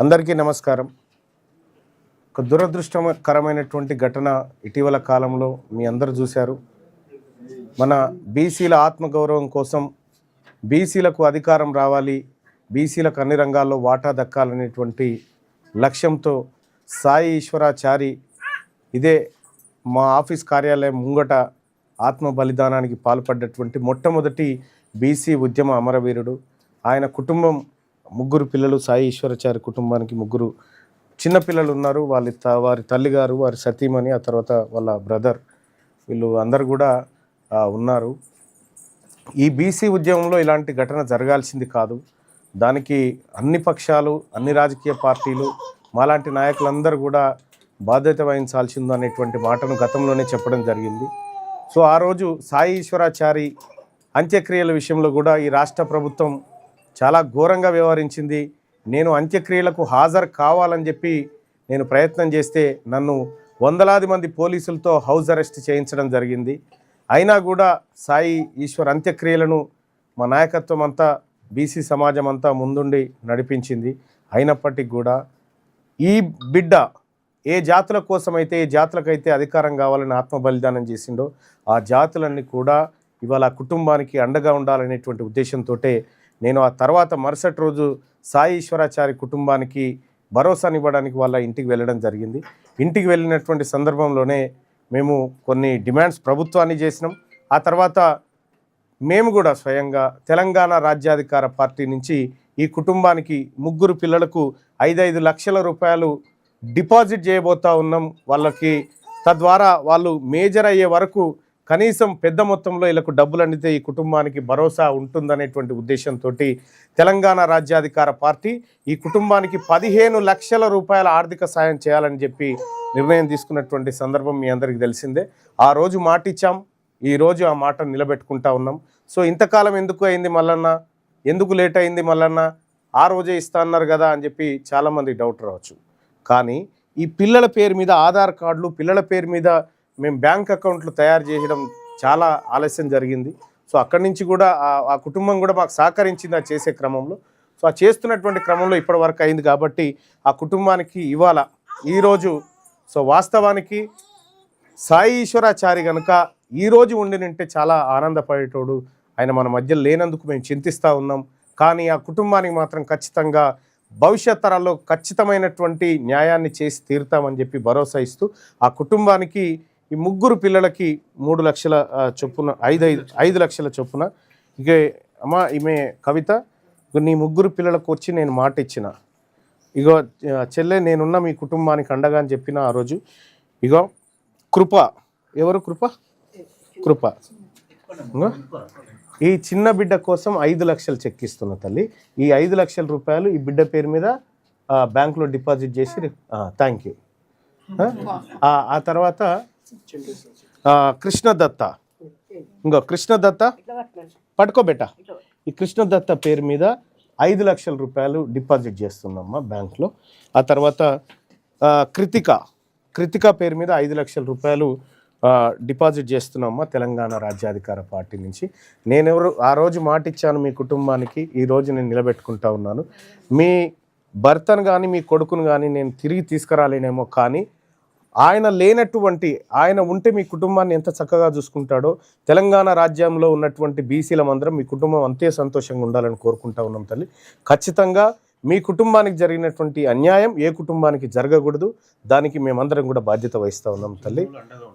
అందరికీ నమస్కారం. ఒక దురదృష్టకరమైనటువంటి ఘటన ఇటీవల కాలంలో మీ అందరూ చూశారు. మన బీసీల ఆత్మగౌరవం కోసం బీసీలకు అధికారం రావాలి బీసీలకు అన్ని రంగాల్లో వాటా దక్కాలనేటువంటి లక్ష్యంతో సాయి ఈశ్వరాచారి ఇదే మా ఆఫీస్ కార్యాలయం ముంగట ఆత్మ బలిదానానికి పాల్పడ్డటువంటి మొట్టమొదటి బీసీ ఉద్యమ అమరవీరుడు. ఆయన కుటుంబం ముగ్గురు పిల్లలు సాయి ఈశ్వరాచారి కుటుంబానికి ముగ్గురు చిన్న పిల్లలు ఉన్నారు. వాళ్ళ త వారి తల్లిగారు వారి సతీమణి ఆ తర్వాత వాళ్ళ బ్రదర్ వీళ్ళు అందరు కూడా ఉన్నారు. ఈ బీసీ ఉద్యమంలో ఇలాంటి ఘటన జరగాల్సింది కాదు. దానికి అన్ని పక్షాలు అన్ని రాజకీయ పార్టీలు మాలాంటి నాయకులందరూ కూడా బాధ్యత వహించాల్సింది అనేటువంటి మాటను గతంలోనే చెప్పడం జరిగింది. సో ఆ రోజు సాయి ఈశ్వరాచారి అంత్యక్రియల విషయంలో కూడా ఈ రాష్ట్ర ప్రభుత్వం చాలా ఘోరంగా వ్యవహరించింది. నేను అంత్యక్రియలకు హాజరు కావాలని చెప్పి నేను ప్రయత్నం చేస్తే నన్ను వందలాది మంది పోలీసులతో హౌస్ అరెస్ట్ చేయించడం జరిగింది. అయినా కూడా సాయి ఈశ్వర్ అంత్యక్రియలను మా నాయకత్వం అంతా బీసీ సమాజం అంతా ముందుండి నడిపించింది. అయినప్పటికీ కూడా ఈ బిడ్డ ఏ జాతుల కోసమైతే ఏ జాతులకైతే అధికారం కావాలని ఆత్మ బలిదానం చేసిండో ఆ జాతులన్నీ కూడా ఇవాళ కుటుంబానికి అండగా ఉండాలనేటువంటి ఉద్దేశంతో నేను ఆ తర్వాత మరుసటి రోజు సాయి ఈశ్వరాచారి కుటుంబానికి భరోసానివ్వడానికి వాళ్ళ ఇంటికి వెళ్ళడం జరిగింది. ఇంటికి వెళ్ళినటువంటి సందర్భంలోనే మేము కొన్ని డిమాండ్స్ ప్రభుత్వాన్ని చేసినాం. ఆ తర్వాత మేము కూడా స్వయంగా తెలంగాణ రాజ్యాధికార పార్టీ నుంచి ఈ కుటుంబానికి ముగ్గురు పిల్లలకు ఐదైదు లక్షల రూపాయలు డిపాజిట్ చేయబోతా ఉన్నాం. వాళ్ళకి తద్వారా వాళ్ళు మేజర్ అయ్యే వరకు కనీసం పెద్ద మొత్తంలో వీళ్ళకు డబ్బులు అందితే ఈ కుటుంబానికి భరోసా ఉంటుందనేటువంటి ఉద్దేశంతో తెలంగాణ రాజ్యాధికార పార్టీ ఈ కుటుంబానికి పదిహేను లక్షల రూపాయల ఆర్థిక సాయం చేయాలని చెప్పి నిర్ణయం తీసుకున్నటువంటి సందర్భం మీ అందరికీ తెలిసిందే. ఆ రోజు మాటిచ్చాం. ఈరోజు ఈ రోజు ఆ మాట నిలబెట్టుకుంటా ఉన్నాం. సో ఇంతకాలం ఎందుకు అయింది మల్లన్న? ఎందుకు లేట్ అయింది మల్లన్న? ఆ రోజే ఇస్తా అన్నారు కదా అని చెప్పి చాలామంది డౌట్ రావచ్చు. కానీ ఈ పిల్లల పేరు మీద ఆధార్ కార్డులు పిల్లల పేరు మీద మేము బ్యాంక్ అకౌంట్లు తయారు చేయడం చాలా ఆలస్యం జరిగింది. సో అక్కడి నుంచి కూడా ఆ- కుటుంబం కూడా మాకు సహకరించింది ఆ చేసే క్రమంలో. సో ఆ చేస్తున్నటువంటి క్రమంలో ఇప్పటి వరకు అయింది కాబట్టి ఆ కుటుంబానికి ఇవాళ ఈరోజు సో వాస్తవానికి సాయి ఈశ్వరాచారి కనుక ఈరోజు ఉండినంటే చాలా ఆనందపడేటోడు. ఆయన మన మధ్య లేనందుకు మేము చింతిస్తూ ఉన్నాం. కానీ ఆ కుటుంబానికి మాత్రం ఖచ్చితంగా భవిష్యత్ తరాల్లో ఖచ్చితమైనటువంటి న్యాయాన్ని చేసి తీరుతామని చెప్పి భరోసా ఇస్తూ ఆ కుటుంబానికి ఈ ముగ్గురు పిల్లలకి మూడు లక్షల చొప్పున ఐదు ఐదు ఐదు లక్షల చొప్పున ఇక అమ్మా ఈమె కవిత నీ ముగ్గురు పిల్లలకు వచ్చి నేను మాట ఇచ్చిన. ఇగో చెల్లె నేనున్న మీ కుటుంబానికి అండగా అని చెప్పిన ఆ రోజు ఇగో కృప. ఎవరు కృప? కృప. ఈ చిన్న బిడ్డ కోసం ఐదు లక్షలు చెక్ ఇస్తున్న తల్లి. ఈ ఐదు లక్షల రూపాయలు ఈ బిడ్డ పేరు మీద బ్యాంకులో డిపాజిట్ చేసి థ్యాంక్ యూ ఆ తర్వాత కృష్ణదత్త. ఇంకో కృష్ణదత్త? పట్టుకోబెట్ట. ఈ కృష్ణదత్త పేరు మీద ఐదు లక్షల రూపాయలు డిపాజిట్ చేస్తుందమ్మా బ్యాంక్లో. ఆ తర్వాత కృతిక. కృతిక పేరు మీద ఐదు లక్షల రూపాయలు డిపాజిట్ చేస్తున్నామ్మా తెలంగాణ రాజ్యాధికార పార్టీ నుంచి. నేనెవరు ఆ రోజు మాట ఇచ్చాను మీ కుటుంబానికి ఈ రోజు నేను నిలబెట్టుకుంటా ఉన్నాను. మీ భర్తను కానీ మీ కొడుకును కానీ నేను తిరిగి తీసుకురాలేనేమో కానీ ఆయన లేనటువంటి ఆయన ఉంటే మీ కుటుంబాన్ని ఎంత చక్కగా చూసుకుంటాడో తెలంగాణ రాజ్యంలో ఉన్నటువంటి బీసీలమందరం మీ కుటుంబం అంతే సంతోషంగా ఉండాలని కోరుకుంటా ఉన్నాం తల్లి. ఖచ్చితంగా మీ కుటుంబానికి జరిగినటువంటి అన్యాయం ఏ కుటుంబానికి జరగకూడదు దానికి మేమందరం కూడా బాధ్యత వహిస్తూ ఉన్నాం తల్లి.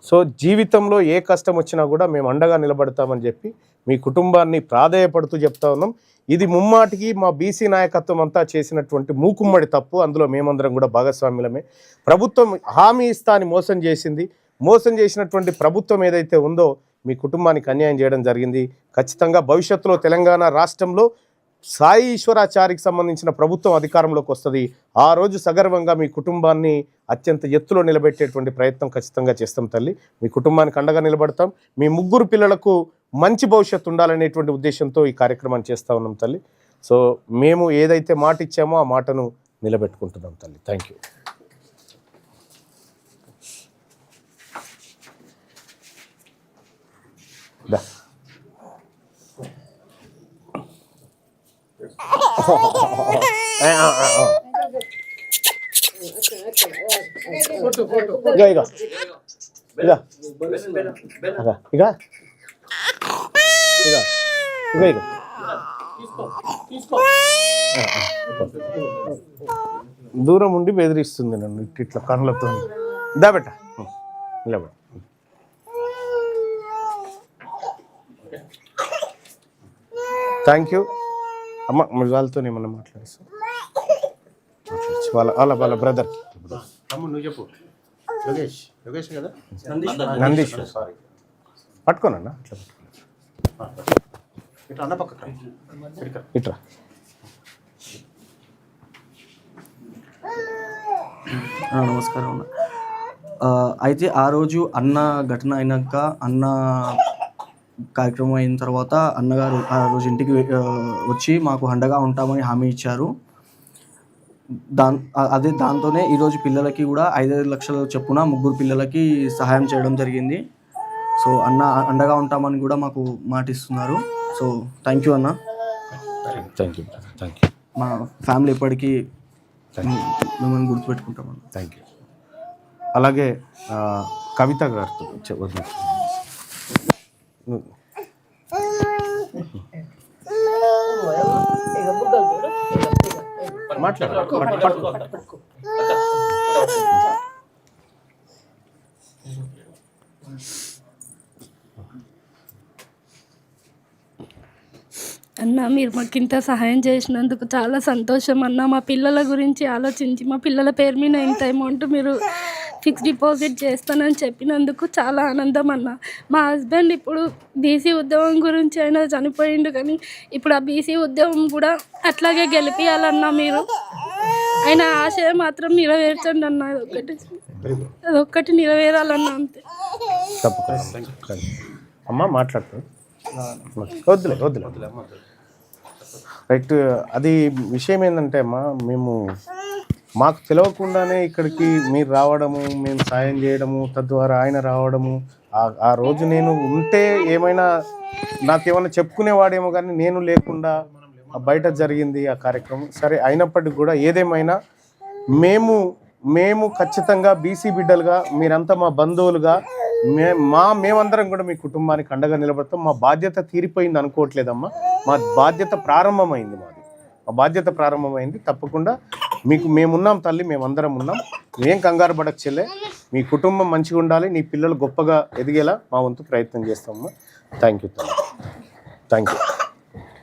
సో జీవితంలో ఏ కష్టం వచ్చినా కూడా మేము అండగా నిలబడతామని చెప్పి మీ కుటుంబాన్ని ప్రాధేయపడుతూ చెప్తా ఉన్నాం. ఇది ముమ్మాటికి మా బీసీ నాయకత్వం అంతా చేసినటువంటి మూకుమ్మడి తప్పు. అందులో మేమందరం కూడా భాగస్వామ్యులమే ప్రభుత్వం హామీ ఇస్తా అని మోసం చేసింది. మోసం చేసినటువంటి ప్రభుత్వం ఏదైతే ఉందో మీ కుటుంబానికి అన్యాయం చేయడం జరిగింది. ఖచ్చితంగా భవిష్యత్తులో తెలంగాణ రాష్ట్రంలో సాయి ఈశ్వరాచారికి సంబంధించిన ప్రభుత్వం అధికారంలోకి వస్తుంది. ఆ రోజు సగర్వంగా మీ కుటుంబాన్ని అత్యంత ఎత్తులో నిలబెట్టేటువంటి ప్రయత్నం ఖచ్చితంగా చేస్తాం తల్లి. మీ కుటుంబానికి అండగా నిలబడతాం. మీ ముగ్గురు పిల్లలకు మంచి భవిష్యత్తు ఉండాలనేటువంటి ఉద్దేశంతో ఈ కార్యక్రమాన్ని చేస్తూ ఉన్నాం తల్లి. సో మేము ఏదైతే మాట ఇచ్చామో ఆ మాటను నిలబెట్టుకుంటున్నాం తల్లి. థ్యాంక్ యూ ఇక ఇక ఇక ఇక ఇక ఇక. దూరం ఉండి బెదిరిస్తుంది నన్ను ఇట్ ఇట్లా కళ్ళతో. దా బెట్ట నిలబెట్ట థ్యాంక్ యూ అమ్మ మరి వాళ్ళతో ఏమన్నా మాట్లాడిస్తాం? వాళ్ళ వాళ్ళ వాళ్ళ బ్రదర్ నువ్వు చెప్పు. యోగేష్ యోగేష్ కదా? నందీష్. సారీ పట్టుకోనన్నా? పట్టుకో. ఇట్లా అన్న పక్క ఇట్రా. ఆ, నమస్కారం అన్న. ఆ, అయితే ఆ రోజు అన్న ఘటన అయినాక అన్న కార్యక్రమం అయిన తర్వాత అన్నగారు ఆ రోజు ఇంటికి వచ్చి మాకు అండగా ఉంటామని హామీ ఇచ్చారు. దాన్ ఆ- అదే దాంతోనే ఈరోజు పిల్లలకి కూడా ఐదైదు లక్షల చొప్పున ముగ్గురు పిల్లలకి సహాయం చేయడం జరిగింది. సో అన్న అండగా ఉంటామని కూడా మాకు మాటిస్తున్నారు. సో థ్యాంక్ యూ అన్న. థ్యాంక్ యూ థ్యాంక్ యూ మా ఫ్యామిలీ ఎప్పటికీ మిమ్మల్ని గుర్తుపెట్టుకుంటామన్న థ్యాంక్ యూ అలాగే కవిత గారితో. మాట్లాడు. అన్న మీరు మాకు ఇంత సహాయం చేసినందుకు చాలా సంతోషం అన్న. మా పిల్లల గురించి ఆలోచించి మా పిల్లల పేరు మీద ఇంత అమౌంట్ మీరు ఫిక్స్ డిపాజిట్ చేస్తానని చెప్పినందుకు చాలా ఆనందం అన్న. మా హస్బెండ్ ఇప్పుడు బీసీ ఉద్యోగం గురించి అయినా చనిపోయిండు కానీ ఇప్పుడు ఆ బీసీ ఉద్యోగం కూడా అట్లాగే గెలిపియాలన్నా మీరు. ఆయన ఆశయం మాత్రం నెరవేర్చండి అన్న. అదొక్కటి అదొక్కటి నెరవేరాలన్న అంతే. తప్పకుండా. అమ్మ మాట్లాడుతూ వద్దులే వద్దులే. రైట్ అది విషయం ఏంటంటే అమ్మా మేము మాకు తెలియకుండానే ఇక్కడికి మీరు రావడము మేము సాయం చేయడము తద్వారా ఆయన రావడము ఆ- రోజు నేను ఉంటే ఏమైనా నాకేమైనా చెప్పుకునేవాడేమో కానీ నేను లేకుండా బయట జరిగింది ఆ కార్యక్రమం. సరే అయినప్పటికీ కూడా ఏదేమైనా మేము మేము ఖచ్చితంగా బీసీ బిడ్డలుగా మీరంతా మా బంధువులుగా మే మా మేమందరం కూడా మీ కుటుంబానికి అండగా నిలబడతాం. మా బాధ్యత తీరిపోయింది అనుకోవట్లేదమ్మా. మా బాధ్యత ప్రారంభమైంది మాది. మా బాధ్యత ప్రారంభమైంది. తప్పకుండా మీకు మేమున్నాం తల్లి మేమందరం ఉన్నాం. ఏం కంగారు పడక చెల్లె మీ కుటుంబం మంచిగా ఉండాలి. నీ పిల్లలు గొప్పగా ఎదిగేలా మా వంతు ప్రయత్నం చేస్తామమ్మా. Thank you thank you